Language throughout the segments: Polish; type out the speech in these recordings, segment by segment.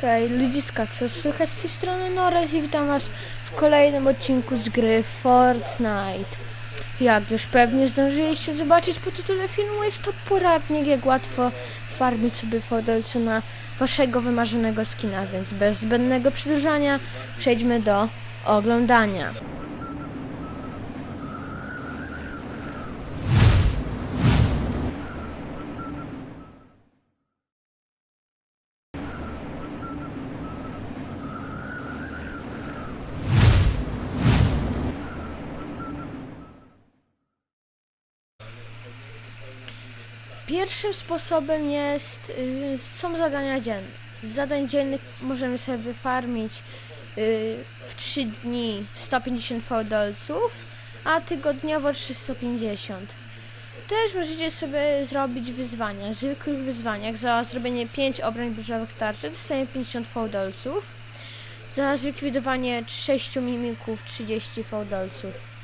Hej, ludziska, co słychać z tej strony Norez i witam was w kolejnym odcinku z gry Fortnite. Jak już pewnie zdążyliście zobaczyć po tytule filmu, jest to poradnik, jak łatwo farmić sobie fodelce na waszego wymarzonego skina, więc bez zbędnego przedłużania przejdźmy do oglądania. Pierwszym sposobem jest, y, są zadania dzienne. Z zadań dziennych możemy sobie wyfarmić y, w 3 dni 150 fałdolców, a tygodniowo 350. Też możecie sobie zrobić wyzwania. Zwykłych wyzwaniach za zrobienie 5 obrań burzowych tarczy dostaje 50 fałdolców. Za zlikwidowanie 6 mimików 30 fałdolców.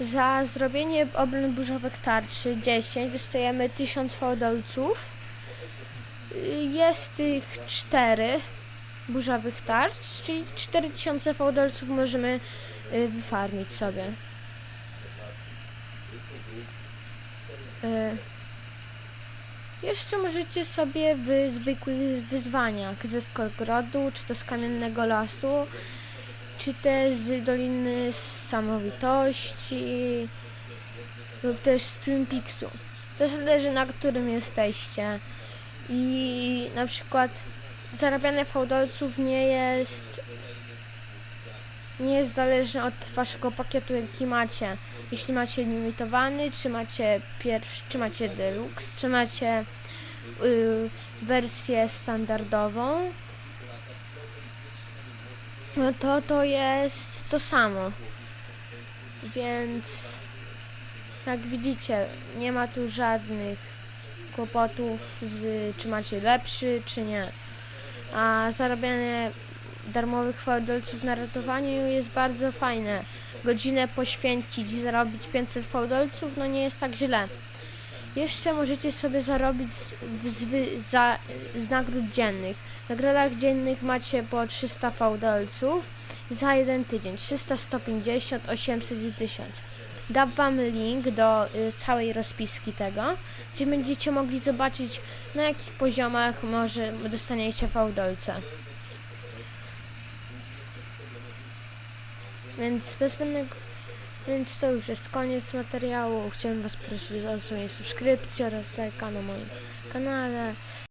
Za zrobienie obron burzowych tarczy 10 dostajemy 1000 fałdolców. Y, Jest tych 4 burzowych tarcz, czyli 4000 fałdolców możemy y, wyfarmić sobie. Y, Jeszcze możecie sobie w zwykłych wyzwaniach ze Skolgrodu, czy to z Kamiennego Lasu, czy też z Doliny Samowitości lub też z Twin Peaksu. To zależy na którym jesteście. I na przykład zarabianie fałdolców nie jest nie jest zależne od waszego pakietu jaki macie. Jeśli macie limitowany, czy macie pierwszy, czy macie deluxe, czy macie y, wersję standardową, no to to jest to samo. Więc jak widzicie, nie ma tu żadnych kłopotów z czy macie lepszy, czy nie. A zarabianie darmowych fałdolców na ratowaniu jest bardzo fajne. Godzinę poświęcić, zarobić 500 fałdolców, no nie jest tak źle. Jeszcze możecie sobie zarobić z, z, za, z nagród dziennych. W nagrodach dziennych macie po 300 fałdolców za jeden tydzień. 300, 150, 800 i 1000. Dam wam link do y, całej rozpiski tego, gdzie będziecie mogli zobaczyć na jakich poziomach może dostaniecie fałdolce. Więc bez zbędnego więc to już jest koniec materiału. Chciałem Was prosić o subskrypcję oraz lajka na moim kanale.